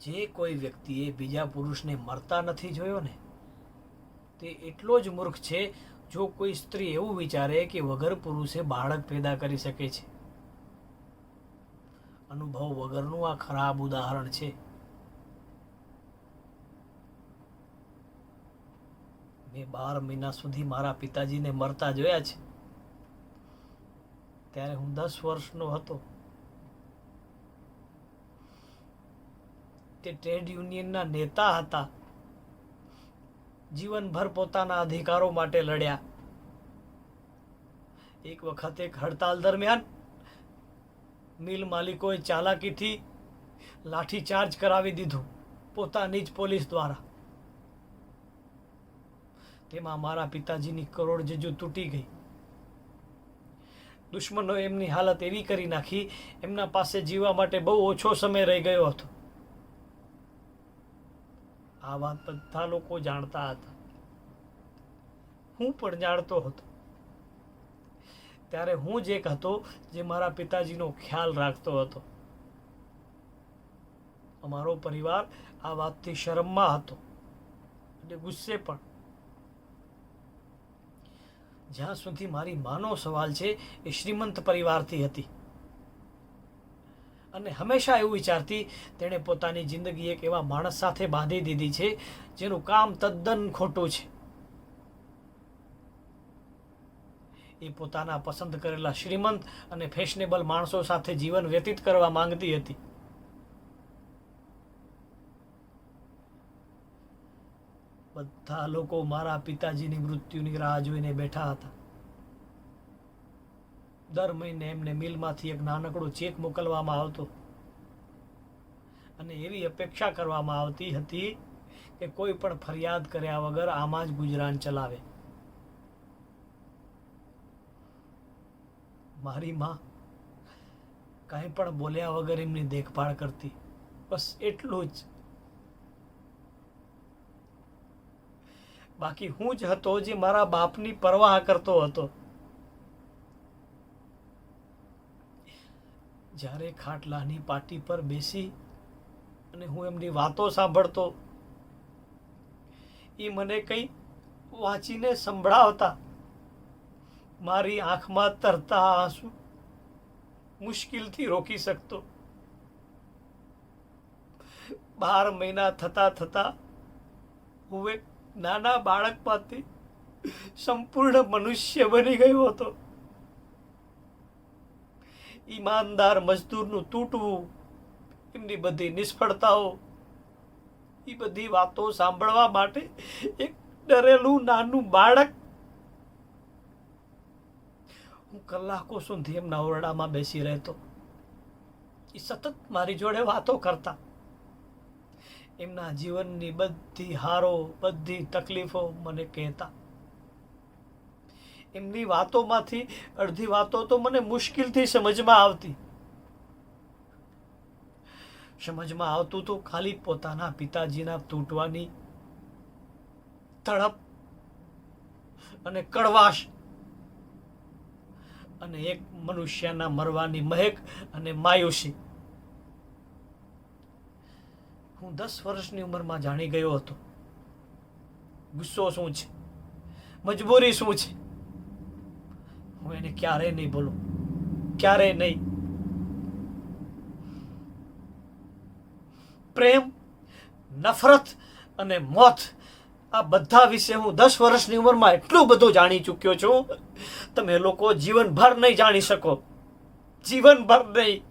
જે કોઈ વ્યક્તિએ બીજા પુરુષને મરતા નથી જોયો ને, તે એટલો જ મૂર્ખ છે, જો કોઈ સ્ત્રી એવું વિચારે કે વગર પુરુષે બાળક પેદા કરી શકે છે. અનુભવ વગરનું આ ખરાબ ઉદાહરણ છે. મેં બાર મહિના સુધી મારા પિતાજીને મરતા જોયા છે. ત્યારે હું દસ વર્ષનો હતો. તે ટ્રેડ યુનિયનના નેતા હતા. જીવનભર પોતાના અધિકારો માટે લડ્યા. એક વખત એક હડતાલ દરમિયાન મિલ માલિકોએ ચાલાકીથી લાઠી ચાર્જ કરાવી દીધું પોતાની જ પોલીસ દ્વારા. તેમાં મારા પિતાજીની કરોડજજુ તૂટી ગઈ. દુશ્મનો એમની હાલત એવી કરી નાખી, એમના પાસે જીવવા માટે બહુ ઓછો સમય રહી ગયો હતો. આ વાત બધા લોકો જાણતા હતા. હું પણ જાણતો હતો. ત્યારે હું જ એક હતો જે મારા પિતાજીનો ખ્યાલ રાખતો હતો. અમારો પરિવાર આ વાતથી શરમમાં હતો અને ગુસ્સે પણ. જ્યાં સુધી મારી માનો સવાલ છે એ શ્રીમંત પરિવારથી હતી. અને હંમેશા એવું વિચારતી તેણે પોતાની જિંદગી એક એવા માણસ સાથે બાંધી દીધી છે, જેનું કામ તદ્દન ખોટું છે. એ પોતાના પસંદ કરેલા શ્રીમંત અને ફેશનેબલ માણસો સાથે જીવન વ્યતીત કરવા માંગતી હતી. બધા લોકો મારા પિતાજીની મૃત્યુની રાહ જોઈને બેઠા હતા. દર મહિને એમને મિલમાંથી એક નાનકડો ચેક મોકલવામાં આવતો. અને એવી અપેક્ષા કરવામાં આવતી હતી કે કોઈ પણ ફરિયાદ કર્યા વગર આમાં જ ગુજરાન ચલાવે. મારી માં કાંઈ પણ બોલ્યા વગર એમની દેખભાળ કરતી. બસ એટલું જ. બાકી હું જ હતો જે મારા બાપની પરવાહ કરતો હતો. જ્યારે ખાટલાની પાટી પર બેસી અને હું એમની વાતો સાંભળતો એ મને કંઈ વાંચીને સંભળાવતા. મારી આંખમાં તરતા આંસુ મુશ્કેલથી રોકી શકતો. બાર મહિના થતા થતા હું એક નાના બાળકમાંથી સંપૂર્ણ મનુષ્ય બની ગયો હતો. ઈમાનદાર મજદૂરનું તૂટવું, એમની બધી નિષ્ફળતાઓ એ બધી વાતો સાંભળવા માટે એક ડરેલું નાનું બાળક હું કલાકો સુધી એમના ઓરડામાં બેસી રહેતો. એ સતત મારી જોડે વાતો કરતા. એમના જીવનની બધી હારો, બધી તકલીફો મને કહેતા. એમની વાતોમાંથી અડધી વાતો તો મને મુશ્કેલથી સમજમાં આવતી. સમજમાં આવતું તો ખાલી પોતાના પિતાજીના તૂટવાની તડપ અને કડવાશ અને એક મનુષ્યના મરવાની મહેક અને માયુસી. હું દસ વર્ષની ઉંમરમાં જાણી ગયો હતો. ગુસ્સો શું છે? મજબૂરી શું છે? હું એને ક્યારેય નહીં બોલું. ક્યારેય નહીં. પ્રેમ, નફરત અને મોત, આ બધા વિશે હું દસ વર્ષની ઉંમરમાં એટલું બધું જાણી ચૂક્યો છું. તમે લોકો જીવનભર નહીં જાણી શકો. જીવનભર નહીં.